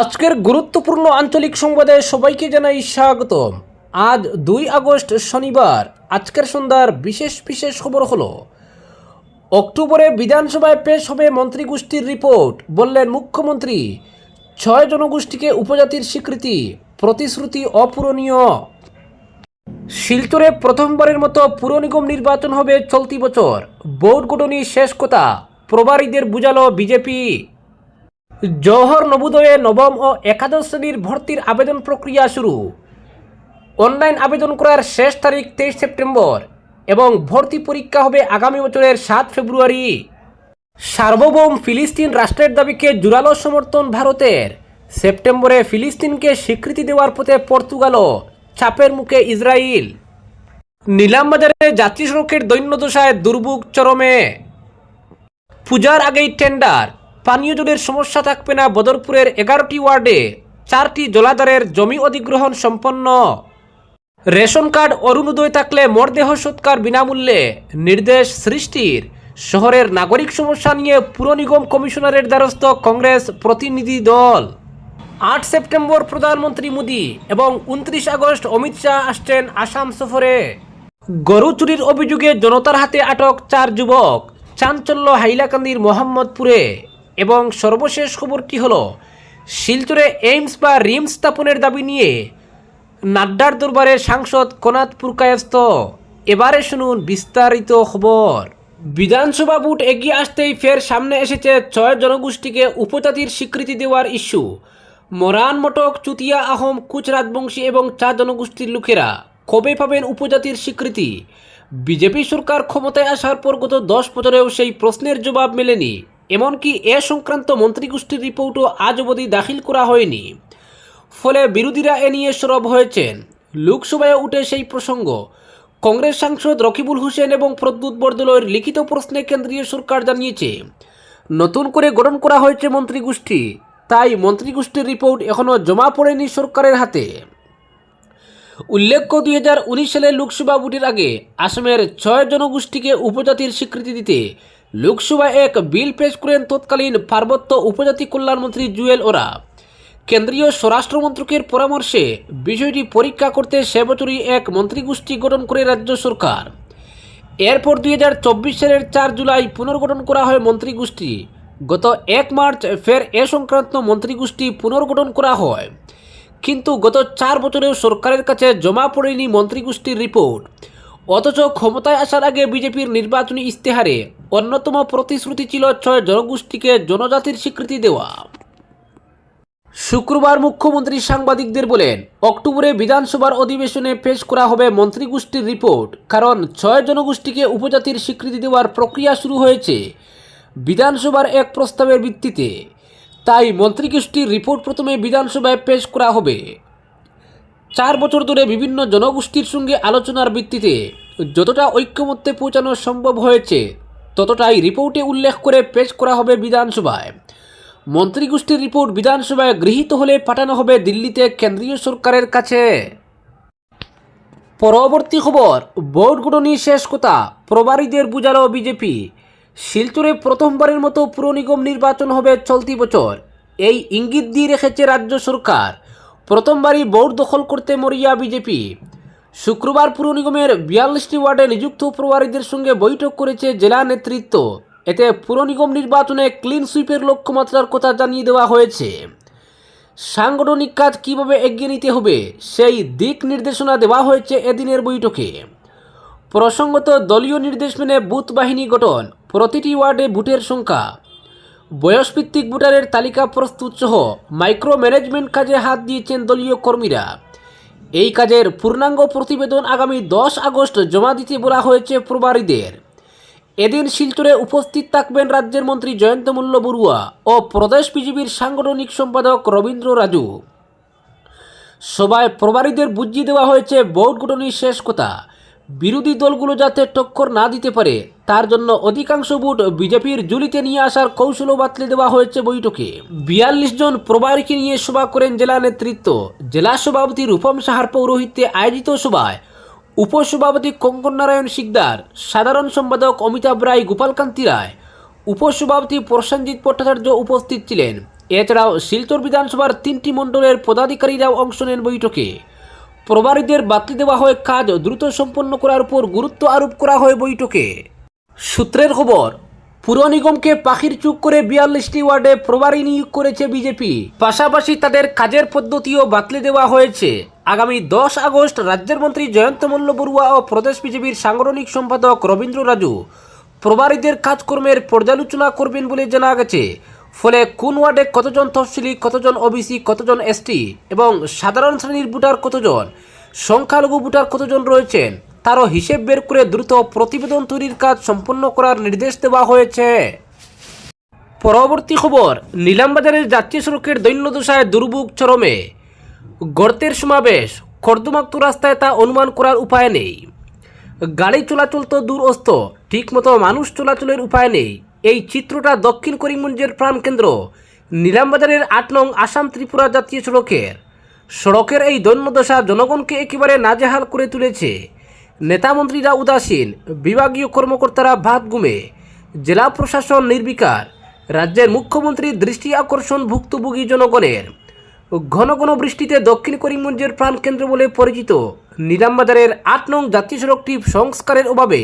আজকের গুরুত্বপূর্ণ আঞ্চলিক সংবাদে সবাইকে জানাই স্বাগতম। আজ দুই আগস্ট শনিবার, আজকের সন্ধ্যার বিশেষ বিশেষ খবর হলো, অক্টোবরে বিধানসভায় পেশ হবে মন্ত্রিগোষ্ঠীর রিপোর্ট, বললেন মুখ্যমন্ত্রী। ছয় জনগোষ্ঠীকে উপজাতির স্বীকৃতি, প্রতিশ্রুতি অপূরণীয়। শিলচরে প্রথমবারের মতো পুর নিগম নির্বাচন হবে চলতি বছর। বোর্ড গঠনী শেষ কথা? প্রবারীদের বুঝালো বিজেপি। জওহর নবোদয়ে নবম ও একাদশ শ্রেণির ভর্তির আবেদন প্রক্রিয়া শুরু। অনলাইন আবেদন করার শেষ তারিখ তেইশ সেপ্টেম্বর এবং ভর্তি পরীক্ষা হবে আগামী বছরের সাত ফেব্রুয়ারি। সার্বভৌম ফিলিস্তিন রাষ্ট্রের দাবিকে জোরালো সমর্থন ভারতের। সেপ্টেম্বরে ফিলিস্তিনকে স্বীকৃতি দেওয়ার পথে পর্তুগালও চাপের মুখে ইসরায়েল নিলামবাজারে যাত্রী সড়কের দৈন্যদশায় দুর্ভোগ চরমে। পূজার আগেই টেন্ডার পানীয় জলের সমস্যা থাকবে না। বদরপুরের এগারোটি ওয়ার্ডে চারটি জলাধারের জমি অধিগ্রহণ সম্পন্ন। রেশন কার্ড অরুণোদয় থাকলে মরদেহ সৎকার বিনামূল্যে নির্দেশ সৃষ্টির। শহরের নাগরিক সমস্যা নিয়ে পুর নিগম কমিশনারের দ্বারস্থ কংগ্রেস প্রতিনিধি দল। আট সেপ্টেম্বর প্রধানমন্ত্রী মোদী এবং উনত্রিশ আগস্ট অমিত শাহ আসছেন আসাম সফরে। গরু চুরির অভিযোগে জনতার হাতে আটক চার যুবক। চাঞ্চল্য হাইলাকান্দির মোহাম্মদপুরে। এবং সর্বশেষ খবরটি হল, শিলচরে এইমস বা রিমস স্থাপনের দাবি নিয়ে নাড্ডার দরবারে সাংসদ কনাথ পুরকায়স্ত এবারে শুনুন বিস্তারিত খবর। বিধানসভা ভোট এগিয়ে আসতেই ফের সামনে এসেছে ছয় জনগোষ্ঠীকে উপজাতির স্বীকৃতি দেওয়ার ইস্যু। মরান মটক, চুতিয়া আহোম কুচ রাজবংশী এবং চা জনগোষ্ঠীর লোকেরা কবে পাবেন উপজাতির স্বীকৃতি। বিজেপি সরকার ক্ষমতায় আসার পর গত দশ বছরেও সেই প্রশ্নের জবাব মেলেনি। এমনকি এ সংক্রান্ত মন্ত্রিগোষ্ঠীর রিপোর্টও আজ অবধি দাখিল করা হয়নি। ফলে বিরোধীরা এ নিয়ে সরব হয়েছেন। লোকসভায় উঠে সেই প্রসঙ্গ, কংগ্রেস সাংসদ রকিবুল হোসেন এবং প্রদ্যুৎ বরদলৈর লিখিত প্রশ্নে কেন্দ্রীয় সরকার জানিয়েছে, নতুন করে গঠন করা হয়েছে মন্ত্রিগোষ্ঠী, তাই মন্ত্রিগোষ্ঠীর রিপোর্ট এখনও জমা পড়েনি সরকারের হাতে। উল্লেখ্য, দুই হাজার উনিশ সালের লোকসভা ভোটের আগে আসামের ছয় জনগোষ্ঠীকে উপজাতির স্বীকৃতি দিতে লোকসভায় এক বিল পেশ করেন তৎকালীন পার্বত্য উপজাতি কল্যাণমন্ত্রী জুয়েল ওরা। কেন্দ্রীয় স্বরাষ্ট্রমন্ত্রকের পরামর্শে বিষয়টি পরীক্ষা করতে সে বছরই এক মন্ত্রিগোষ্ঠী গঠন করে রাজ্য সরকার। এরপর দুই হাজার চব্বিশ সালের চার জুলাই পুনর্গঠন করা হয় মন্ত্রিগোষ্ঠী। গত এক মার্চ ফের এ সংক্রান্ত মন্ত্রিগোষ্ঠী পুনর্গঠন করা হয়। কিন্তু গত চার বছরেও সরকারের কাছে জমা পড়েনি মন্ত্রিগোষ্ঠীর রিপোর্ট। অথচ ক্ষমতায় আসার আগে বিজেপির নির্বাচনী ইস্তেহারে অন্যতম প্রতিশ্রুতি ছিল ছয় জনগোষ্ঠীকে জনজাতির স্বীকৃতি দেওয়া। শুক্রবার মুখ্যমন্ত্রী সাংবাদিকদের বলেন, অক্টোবরে বিধানসভার অধিবেশনে পেশ করা হবে মন্ত্রিগোষ্ঠীর রিপোর্ট, কারণ ছয় জনগোষ্ঠীকে উপজাতির স্বীকৃতি দেওয়ার প্রক্রিয়া শুরু হয়েছে বিধানসভার এক প্রস্তাবের ভিত্তিতে। তাই মন্ত্রিগোষ্ঠীর রিপোর্ট প্রথমে বিধানসভায় পেশ করা হবে। চার বছর ধরে বিভিন্ন জনগোষ্ঠীর সঙ্গে আলোচনার ভিত্তিতে যতটা ঐক্যমত্যে পৌঁছানো সম্ভব হয়েছে ততটাই রিপোর্টে উল্লেখ করে পেশ করা হবে বিধানসভায়। মন্ত্রিগোষ্ঠীর রিপোর্ট বিধানসভায় গৃহীত হলে পাঠানো হবে দিল্লিতে কেন্দ্রীয় সরকারের কাছে। পরবর্তী খবর বোর্ড গঠনী শেষ কথা প্রবারীদের বুঝালো বিজেপি। শিলচরে প্রথমবারের মতো পুর নিগম নির্বাচন হবে চলতি বছর। এই ইঙ্গিত দিয়ে রেখেছে রাজ্য সরকার। প্রথমবারই বোর্ড দখল করতে মরিয়া বিজেপি। শুক্রবার পুর নিগমের বিয়াল্লিশটি ওয়ার্ডে নিযুক্ত প্রবারীদের সঙ্গে বৈঠক করেছে জেলা নেতৃত্ব। এতে পুর নিগম নির্বাচনে ক্লিন সুইপের লক্ষ্যমাত্রার কথা জানিয়ে দেওয়া হয়েছে। সাংগঠনিক কাজ কীভাবে এগিয়ে নিতে হবে, সেই দিক নির্দেশনা দেওয়া হয়েছে এদিনের বৈঠকে। প্রসঙ্গত, দলীয় নির্দেশ মেনে বুথ বাহিনী গঠন, প্রতিটি ওয়ার্ডে বুথের সংখ্যা। বয়সভিত্তিক ভোটারের তালিকা প্রস্তুত সহ মাইক্রো ম্যানেজমেন্ট কাজে হাত দিয়েছেন দলীয় কর্মীরা। এই কাজের পূর্ণাঙ্গ প্রতিবেদন আগামী দশ আগস্ট জমা দিতে বলা হয়েছে প্রবারীদের। এদিন শিলচরে উপস্থিত থাকবেন রাজ্যের মন্ত্রী জয়ন্ত মূল্য বড়ুয়া ও প্রদেশ বিজেপির সাংগঠনিক সম্পাদক রবীন্দ্র রাজু। সবাই প্রবারীদের বুঝিয়ে দেওয়া হয়েছে বোর্ড গঠনের শেষ কথা। বিরোধী দলগুলো যাতে টক্কর না দিতে পারে, তার জন্য অধিকাংশ ভোট বিজেপির জুলিতে নিয়ে আসার কৌশলও বাতলে দেওয়া হয়েছে বৈঠকে। বিয়াল্লিশ জন প্রবারীকে নিয়ে সভা করেন জেলা নেতৃত্ব। জেলা সভাপতি রূপম সাহার পৌরোহিত্যে আয়োজিত সভায় উপসভাপতি কঙ্কন নারায়ণ শিকদার, সাধারণ সম্পাদক অমিতাভ রায়, গোপালকান্তি রায়, উপসভাপতি প্রসেনজিৎ ভট্টাচার্য উপস্থিত ছিলেন। এছাড়াও শিলচর বিধানসভার তিনটি মণ্ডলের পদাধিকারীরাও অংশ নেন বৈঠকে। প্রবারীদের বাতিল দেওয়া হয় কাজ দ্রুত সম্পন্ন করার উপর গুরুত্ব আরোপ করা হয় বৈঠকে। সূত্রের খবর, পুর নিগমকে পাখির চুপ করে বিয়াল্লিশটি ওয়ার্ডে প্রবারী নিয়োগ করেছে বিজেপি। পাশাপাশি তাদের কাজের পদ্ধতিও বাতলে দেওয়া হয়েছে। আগামী দশ আগস্ট রাজ্যের মন্ত্রী জয়ন্ত মল্ল বড়ুয়া ও প্রদেশ বিজেপির সাংগঠনিক সম্পাদক রবীন্দ্র রাজু প্রবারীদের কাজকর্মের পর্যালোচনা করবেন বলে জানা গেছে। ফলে কোন ওয়ার্ডে কতজন তফসিলি, কতজন ওবিসি কতজন এসটি এবং সাধারণ শ্রেণির ভোটার কতজন, সংখ্যালঘু ভোটার কতজন রয়েছেন, তারও হিসেব বের করে দ্রুত প্রতিবেদন তৈরির কাজ সম্পন্ন করার নির্দেশ দেওয়া হয়েছে। পরবর্তী খবর নিলামবাজারের জাতীয় সড়কের দৈন্যদশায় দুর্ভোগ চরমে। গর্তের সমাবেশ, কর্দমাক্ত রাস্তায় তা অনুমান করার উপায় নেই। গাড়ি চলাচল তো দূর অস্ত ঠিকমতো মানুষ চলাচলের উপায় নেই। এই চিত্রটা দক্ষিণ করিমগঞ্জের প্রাণকেন্দ্র নিলামবাজারের আট নং আসাম ত্রিপুরা জাতীয় সড়কের। সড়কের এই দৈন্যদশা জনগণকে একেবারে নাজেহাল করে তুলেছে। নেতামন্ত্রীরা উদাসীন, বিভাগীয় কর্মকর্তারা ভাত গুমে জেলা প্রশাসন নির্বিকার, রাজ্যের মুখ্যমন্ত্রীর দৃষ্টি আকর্ষণ ভুক্তভোগী জনগণের। ঘন ঘন বৃষ্টিতে দক্ষিণ করিমগঞ্জের প্রাণকেন্দ্র বলে পরিচিত। নিলামবাজারের আট নং জাতীয় সড়কটি সংস্কারের অভাবে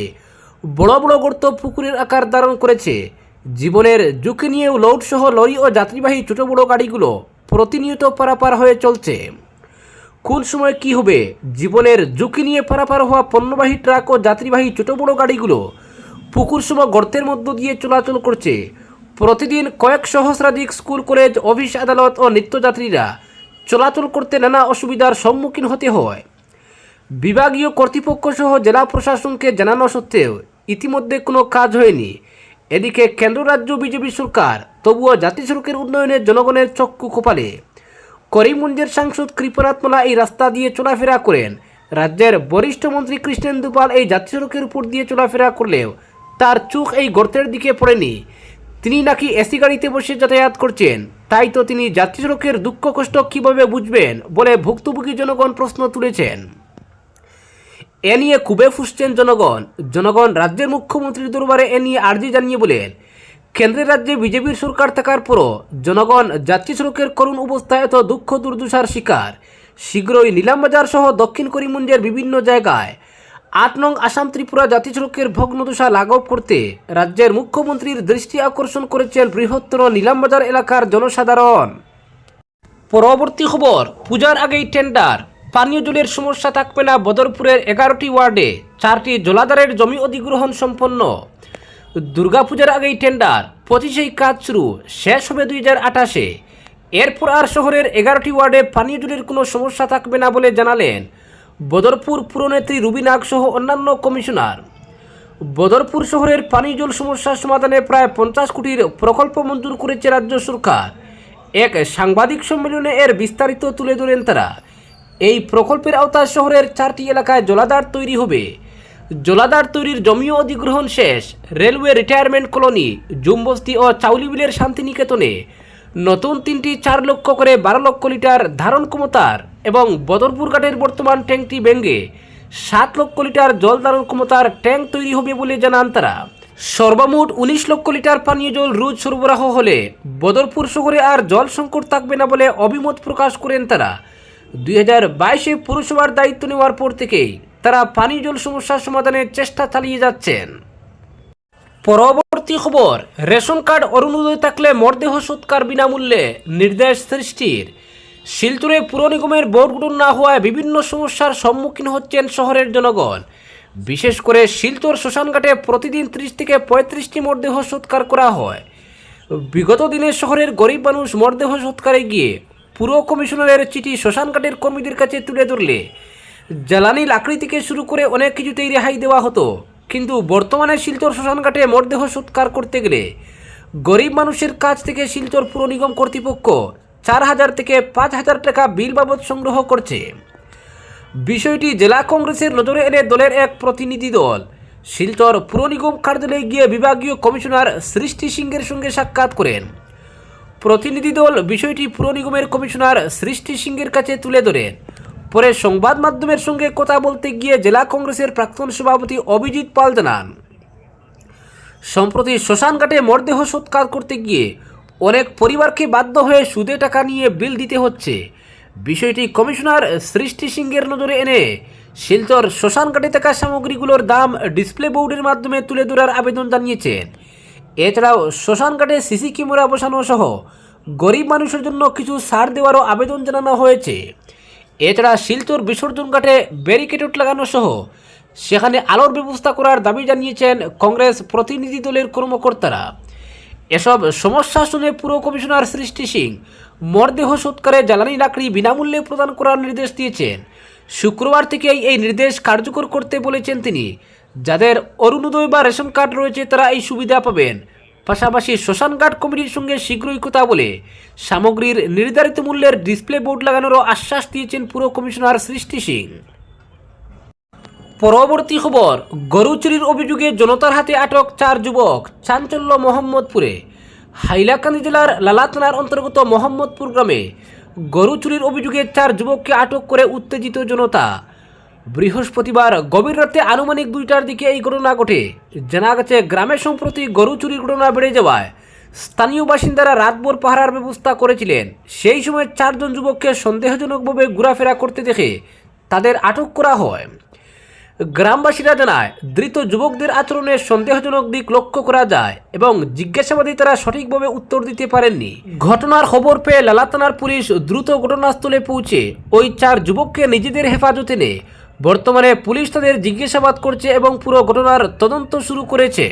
বড় বড় গর্ত পুকুরের আকার ধারণ করেছে। জীবনের ঝুঁকি নিয়েও লোডসহ লরি ও যাত্রীবাহী ছোট বড় গাড়িগুলো প্রতিনিয়ত পারাপার হয়ে চলছে। কোন সময় কি হবে? জীবনের ঝুঁকি নিয়ে পারাপার হওয়া পণ্যবাহী ট্রাক ও যাত্রীবাহী ছোট বড় গাড়িগুলো পুকুর সম গর্তের মধ্য দিয়ে চলাচল করছে। প্রতিদিন কয়েক সহস্রাধিক স্কুল, কলেজ, অফিস, আদালত ও নিত্যযাত্রীরা চলাচল করতে নানা অসুবিধার সম্মুখীন হতে হয়। বিভাগীয় কর্তৃপক্ষ সহ জেলা প্রশাসনকে জানানো সত্ত্বেও ইতিমধ্যে কোনো কাজ হয়নি। এদিকে কেন্দ্র রাজ্য বিজেপি সরকার, তবুও জাতীয় সড়কের উন্নয়নে জনগণের চক্ষু কপালে করিমগঞ্জের সাংসদ কৃপনাথ মালা এই রাস্তা দিয়ে চলাফেরা করেন। রাজ্যের বরিষ্ঠ মন্ত্রী কৃষ্ণেন্দু পাল এই জাতীয় সড়কের উপর দিয়ে চলাফেরা করলেও তার চোখ এই গর্তের দিকে পড়েনি। তিনি নাকি এসি গাড়িতে বসে যাতায়াত করছেন, তাই তো তিনি জাতীয় সড়কের দুঃখ কষ্ট কীভাবে বুঝবেন বলে ভুক্তভোগী জনগণ প্রশ্ন তুলেছেন। এ নিয়ে খুবই ফুসছেন জনগণ। জনগণ রাজ্যের মুখ্যমন্ত্রীর দরবারে এ নিয়ে আর্জি জানিয়ে বলেন, কেন্দ্রের রাজ্যে বিজেপির সরকার থাকার পরও জনগণ জাতীয় সড়কের করুণ অবস্থায় এত দুঃখ দুর্দশার শিকার। শীঘ্রই নিলামবাজার সহ দক্ষিণ করিমগঞ্জের বিভিন্ন জায়গায় আট নং আসাম ত্রিপুরা জাতীয় সড়কের ভগ্নদশা লাঘব করতে রাজ্যের মুখ্যমন্ত্রীর দৃষ্টি আকর্ষণ করেছেন বৃহত্তর নিলামবাজার এলাকার জনসাধারণ। পরবর্তী খবর, পূজার আগেই টেন্ডার। পানীয় জলের সমস্যা থাকবে না বদরপুরের এগারোটি ওয়ার্ডে, চারটি জলাধারের জমি অধিগ্রহণ সম্পন্ন। দুর্গাপূজার আগেই টেন্ডার পঁচিশেই কাজ শুরু, শেষ হবে দুই হাজার আঠাশে। এরপর আর শহরের এগারোটি ওয়ার্ডে পানীয় জলের কোনো সমস্যা থাকবে না বলে জানালেন বদরপুর পুরনেত্রী রুবিনাগ সহ অন্যান্য কমিশনার। বদরপুর শহরের পানীয় জল সমস্যার সমাধানে প্রায় পঞ্চাশ কোটির প্রকল্প মঞ্জুর করেছে রাজ্য সরকার। এক সাংবাদিক সম্মেলনে এর বিস্তারিত তুলে ধরেন তারা। এই প্রকল্পের আওতায় শহরের চারটি এলাকায় জলাধার তৈরি হবে। জলাধার তৈরির জমিও অধিগ্রহণ শেষ। রেলওয়ে রিটায়ারমেন্ট কলোনি, জুমবস্তি ও চাউলিবিলের শান্তিনিকেতনে নতুন তিনটি চার লক্ষ করে বারো লক্ষ লিটার ধারণ ক্ষমতার এবং বদরপুর ঘাটের বর্তমান ট্যাঙ্কটি ভেঙে সাত লক্ষ লিটার জল ধারণ ক্ষমতার ট্যাঙ্ক তৈরি হবে বলে জানান তারা। সর্বমোট উনিশ লক্ষ লিটার পানীয় জল রোজ সরবরাহ হলে বদরপুর শহরে আর জল সংকট থাকবে না বলে অভিমত প্রকাশ করেন তারা। দুই হাজার বাইশে পুরসভার দায়িত্ব নেওয়ার পর থেকেই তারা পানীয় জল সমস্যার সমাধানের চেষ্টা চালিয়ে যাচ্ছেন। পরবর্তী খবর, রেশন কার্ড অরুণোদয় থাকলে মরদেহ সৎকার বিনামূল্যে নির্দেশ সৃষ্টির। শিলচরে পুর নিগমের গঠন না হওয়ায় বিভিন্ন সমস্যার সম্মুখীন হচ্ছেন শহরের জনগণ। বিশেষ করে শিলচর শ্মশানঘাটে প্রতিদিন ত্রিশ থেকে পঁয়ত্রিশটি মরদেহ সৎকার করা হয়। বিগত দিনে শহরের গরিব মানুষ মরদেহ সৎকারে গিয়ে পুর কমিশনারের চিঠি শ্মশানঘাটের কর্মীদের কাছে তুলে ধরলে। জ্বালানি লাকড়ি থেকে শুরু করে অনেক কিছুতেই রেহাই দেওয়া হতো। কিন্তু বর্তমানে শিলচর শ্মশানঘাটে মরদেহ সৎকার করতে গেলে গরিব মানুষের কাছ থেকে শিলচর পুর নিগম কর্তৃপক্ষ চার হাজার থেকে পাঁচ হাজার টাকা বিল বাবদ সংগ্রহ করছে। বিষয়টি জেলা কংগ্রেসের নজরে এনে দলের এক প্রতিনিধি দল, শিলচর পুর নিগম কার্যালয়ে গিয়ে বিভাগীয় কমিশনার সৃষ্টি সিংহের সঙ্গে সাক্ষাৎ করেন। প্রতিনিধি দল বিষয়টি পুর নিগমের কমিশনার সৃষ্টি সিংহের কাছে তুলে ধরে। পরে সংবাদ মাধ্যমের সঙ্গে কথা বলতে গিয়ে জেলা কংগ্রেসের প্রাক্তন সভাপতি অভিজিৎ পাল জানান, সম্প্রতি শ্মশানঘাটে মরদেহ সৎকার করতে গিয়ে অনেক পরিবারকে বাধ্য হয়ে সুদে টাকা নিয়ে বিল দিতে হচ্ছে। বিষয়টি কমিশনার সৃষ্টি সিংহের নজরে এনে শিলচর শ্মশানঘাটে থাকা সামগ্রীগুলোর দাম ডিসপ্লে বোর্ডের মাধ্যমে তুলে ধরার আবেদন জানিয়েছেন। এছাড়াও শ্মশান ঘাটে সিসি ক্যামেরা বসানো সহ গরিব মানুষের জন্য কিছু ছাড় দেওয়ারও আবেদন জানানো হয়েছে। এছাড়া শিলচর বিসর্জন ঘাটে ব্যারিকেড লাগানো সহ সেখানে আলোর ব্যবস্থা করার দাবি জানিয়েছেন কংগ্রেস প্রতিনিধি দলের কর্মকর্তারা। এসব সমস্যা শুনে পুর কমিশনার সৃষ্টি সিং মরদেহ সৎকারে জ্বালানি লাকড়ি বিনামূল্যে প্রদান করার নির্দেশ দিয়েছেন। শুক্রবার থেকেই এই নির্দেশ কার্যকর করতে বলেছেন তিনি। যাদের অরুণোদয় বা রেশন কার্ড রয়েছে তারা এই সুবিধা পাবেন। পাশাপাশি শ্মশান ঘাট কমিটির সঙ্গে শীঘ্রই কথা বলে সামগ্রীর নির্ধারিত মূল্যের ডিসপ্লে বোর্ড লাগানোরও আশ্বাস দিয়েছেন পুর কমিশনার সৃষ্টি সিং। পরবর্তী খবর গরু চুরির অভিযোগে জনতার হাতে আটক চার যুবক, চাঞ্চল্য মোহাম্মদপুরে। হাইলাকান্দি জেলার লালা থানার অন্তর্গত মোহাম্মদপুর গ্রামে গরু চুরির অভিযোগে চার যুবককে আটক করে উত্তেজিত জনতা। বৃহস্পতিবার গভীর রাতে আনুমানিক দুইটার দিকে এই ঘটনা ঘটে। জানা গেছে, গ্রামে সম্প্রতি গরু চুরির ঘটনা বেড়ে যাওয়ায় স্থানীয় বাসিন্দারা রাতভর পাহারার ব্যবস্থা করেছিলেন। সেই সময় চারজন যুবককে সন্দেহজনকভাবে ঘোরাফেরা করতে দেখে তাদের আটক করা হয়। গ্রামবাসীরা জানায়, ধৃত যুবকদের আচরণে সন্দেহজনক দিক লক্ষ্য করা যায় এবং জিজ্ঞাসাবাদে তারা সঠিকভাবে উত্তর দিতে পারেননি। ঘটনার খবর পেয়ে লালা থানার পুলিশ দ্রুত ঘটনাস্থলে পৌঁছে ওই চার যুবককে নিজেদের হেফাজতে নেয় বর্তমানে পুলিশ তাদের জিজ্ঞাসাবাদ করছে এবং পুরো ঘটনার তদন্ত শুরু করেছে।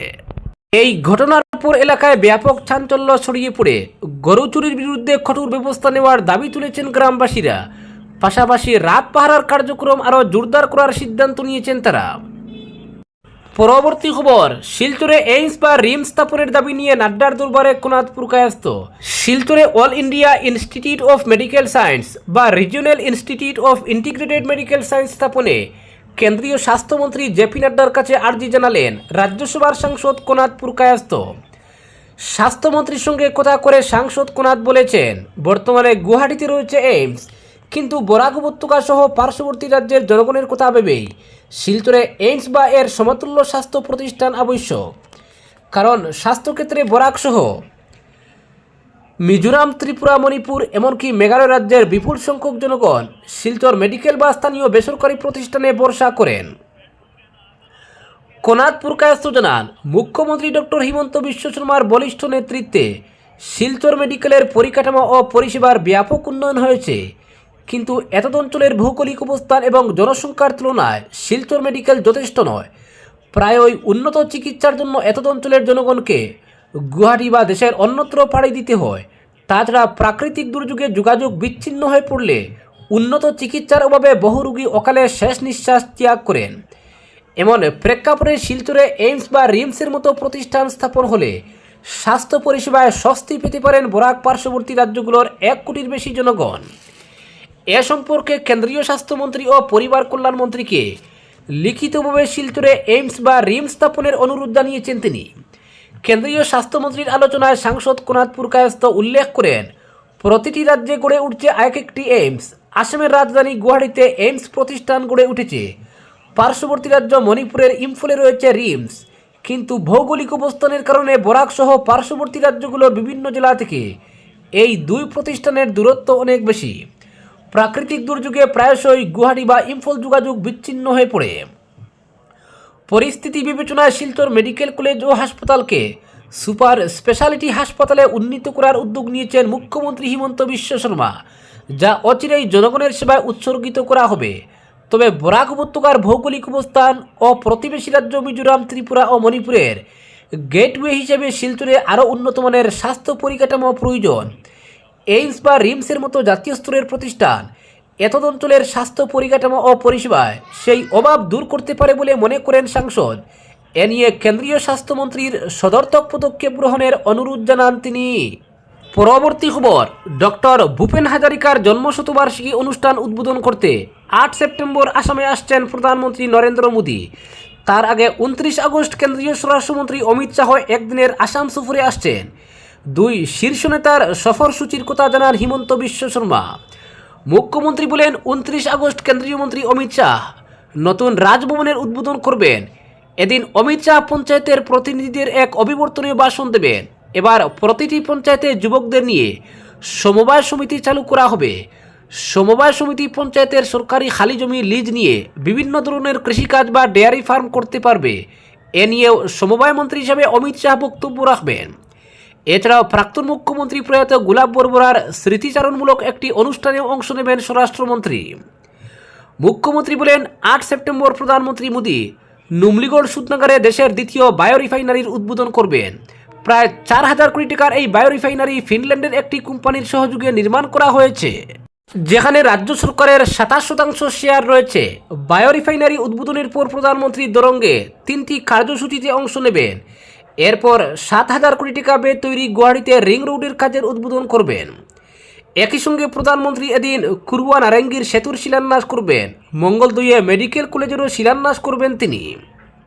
এই ঘটনার উপর এলাকায় ব্যাপক চাঞ্চল্য ছড়িয়ে পড়ে। গরু চুরির বিরুদ্ধে কঠোর ব্যবস্থা নেওয়ার দাবি তুলেছেন গ্রামবাসীরা। পাশাপাশি রাত পাহারার কার্যক্রম আরও জোরদার করার সিদ্ধান্ত নিয়েছেন তারা। পরবর্তী খবর, শিলচরে এইমস বা রিম স্থাপনের দাবি নিয়ে নাড্ডার দরবারে কোনাদপুর কায়স্ত শিলচরে All India Institute of Medical Science বা Regional Institute of Integrated Medical Science স্থাপনে কেন্দ্রীয় স্বাস্থ্যমন্ত্রী জেপি নাড্ডার কাছে আর্জি জানালেন রাজ্যসভার সাংসদ কোনাদপুর কায়স্ত স্বাস্থ্যমন্ত্রীর সঙ্গে কথা করে সাংসদ কোনাদ বলেছেন, বর্তমানে গুয়াহাটিতে রয়েছে এইমস। কিন্তু বরাক উপত্যকা সহ পার্শ্ববর্তী রাজ্যের জনগণের কথা ভেবেই শিলচরে এইমস বা এর সমতুল্য স্বাস্থ্য প্রতিষ্ঠান আবশ্যক। কারণ স্বাস্থ্যক্ষেত্রে বরাক সহ মিজোরাম, ত্রিপুরা, মণিপুর এমনকি মেঘালয় রাজ্যের বিপুল সংখ্যক জনগণ শিলচর মেডিকেল বা স্থানীয় বেসরকারি প্রতিষ্ঠানে ভরসা করেন। কোনাদপুর কায়স্থ জানান, মুখ্যমন্ত্রী ডক্টর হিমন্ত বিশ্ব শর্মার বলিষ্ঠ নেতৃত্বে শিলচর মেডিকেলের পরিকাঠামো ও পরিষেবার ব্যাপক উন্নয়ন হয়েছে। কিন্তু এতদ অঞ্চলের ভৌগোলিক অবস্থান এবং জনসংখ্যার তুলনায় শিলচর মেডিকেল যথেষ্ট নয়। প্রায় ওই উন্নত চিকিৎসার জন্য এতদ অঞ্চলের জনগণকে গুয়াহাটি বা দেশের অন্যত্র পাড়ি দিতে হয়। তাছাড়া প্রাকৃতিক দুর্যোগে যোগাযোগ বিচ্ছিন্ন হয়ে পড়লে উন্নত চিকিৎসার অভাবে বহু রোগী অকালে শেষ নিঃশ্বাস ত্যাগ করেন। এমন প্রেক্ষাপটে শিলচরে এইমস বা রিমসের মতো প্রতিষ্ঠান স্থাপন হলে স্বাস্থ্য পরিষেবায় স্বস্তি পেতে পারেন বরাক পার্শ্ববর্তী রাজ্যগুলোর এক কোটির বেশি জনগণ। এ সম্পর্কে কেন্দ্রীয় স্বাস্থ্যমন্ত্রী ও পরিবার কল্যাণ মন্ত্রীকে লিখিতভাবে শিলচরে এইমস বা রিমস স্থাপনের অনুরোধ জানিয়েছেন তিনি। কেন্দ্রীয় স্বাস্থ্যমন্ত্রীর আলোচনায় সাংসদ কোনাদপুর কায়স্থ উল্লেখ করেন, প্রতিটি রাজ্যে গড়ে উঠছে এক একটি এইমস। আসামের রাজধানী গুয়াহাটিতে এইমস প্রতিষ্ঠান গড়ে উঠেছে। পার্শ্ববর্তী রাজ্য মণিপুরের ইম্ফলে রয়েছে রিমস। কিন্তু ভৌগোলিক অবস্থানের কারণে বরাক সহ পার্শ্ববর্তী রাজ্যগুলোর বিভিন্ন জেলা থেকে এই দুই প্রতিষ্ঠানের দূরত্ব অনেক বেশি। প্রাকৃতিক দুর্যোগে প্রায়শই গুয়াহাটি বা ইম্ফল যোগাযোগ বিচ্ছিন্ন হয়ে পড়ে। পরিস্থিতি বিবেচনায় শিলচর মেডিকেল কলেজ ও হাসপাতালকে সুপার স্পেশালিটি হাসপাতালে উন্নীত করার উদ্যোগ নিয়েছেন মুখ্যমন্ত্রী হিমন্ত বিশ্ব শর্মা, যা অচিরেই জনগণের সেবায় উৎসর্গিত করা হবে। তবে বরাক উপত্যকার ভৌগোলিক অবস্থান ও প্রতিবেশী রাজ্য মিজোরাম, ত্রিপুরা ও মণিপুরের গেটওয়ে হিসেবে শিলচরে আরও উন্নতমানের স্বাস্থ্য পরিকাঠামো প্রয়োজন। এইমস বা রিমসের মতো জাতীয় স্তরের প্রতিষ্ঠান। এতদ অঞ্চলের স্বাস্থ্য পরিকাঠামো ও পরিষেবায় সেই অভাব দূর করতে পারে বলে মনে করেন সাংসদ। এ নিয়ে কেন্দ্রীয় স্বাস্থ্যমন্ত্রীর সদর্থক পদক্ষেপ গ্রহণের অনুরোধ জানান তিনি। পরবর্তী খবর, ডক্টর ভূপেন হাজারিকার জন্মশতবার্ষিকী অনুষ্ঠান উদ্বোধন করতে আট সেপ্টেম্বর আসামে আসছেন প্রধানমন্ত্রী নরেন্দ্র মোদী। তার আগে উনত্রিশ আগস্ট কেন্দ্রীয় স্বরাষ্ট্রমন্ত্রী অমিত শাহ একদিনের আসাম সফরে আসছেন। দুই শীর্ষ নেতার সফরসূচির কথা জানান হিমন্ত বিশ্ব শর্মা। মুখ্যমন্ত্রী বলেন, উনত্রিশ আগস্ট কেন্দ্রীয় মন্ত্রী অমিত শাহ নতুন রাজভবনের উদ্বোধন করবেন। এদিন অমিত শাহ পঞ্চায়েতের প্রতিনিধিদের এক অবিবর্তনীয় ভাষণ দেবেন। এবার প্রতিটি পঞ্চায়েতে যুবকদের নিয়ে সমবায় সমিতি চালু করা হবে। সমবায় সমিতি পঞ্চায়েতের সরকারি খালি জমি লিজ নিয়ে বিভিন্ন ধরনের কৃষিকাজ বা ডেয়ারি ফার্ম করতে পারবে। এ নিয়েও সমবায় মন্ত্রী হিসাবে অমিত শাহ বক্তব্য রাখবেন। এছাড়াও প্রাক্তন মুখ্যমন্ত্রী প্রয়াত গোলাপ বরবরার স্মৃতিচারণমূলক একটি অনুষ্ঠানে অংশ নেবেন স্বরাষ্ট্রমন্ত্রী। মুখ্যমন্ত্রী বলেন, আট সেপ্টেম্বর প্রধানমন্ত্রী মোদী নুমলিগড় সুদনগরে দেশের দ্বিতীয় বায়ো রিফাইনারির উদ্বোধন করবেন। প্রায় চার হাজার কোটি টাকার এই বায়ো রিফাইনারি ফিনল্যান্ডের একটি কোম্পানির সহযোগে নির্মাণ করা হয়েছে। যেখানে রাজ্য সরকারের সাতাশ শতাংশ শেয়ার রয়েছে। বায়ো রিফাইনারি উদ্বোধনের পর প্রধানমন্ত্রী দরঙ্গে তিনটি কার্যসূচিতে অংশ নেবেন। এরপর সাত হাজার কোটি টাকা ব্যয় তৈরি গুয়াহাটিতে রিং রোডের কাজের উদ্বোধন করবেন। একই সঙ্গে প্রধানমন্ত্রী এদিন কুরুয়া নারেঙ্গির সেতুর শিলান্যাস করবেন। মঙ্গল দুইয়ে মেডিকেল কলেজেরও শিলান্যাস করবেন তিনি।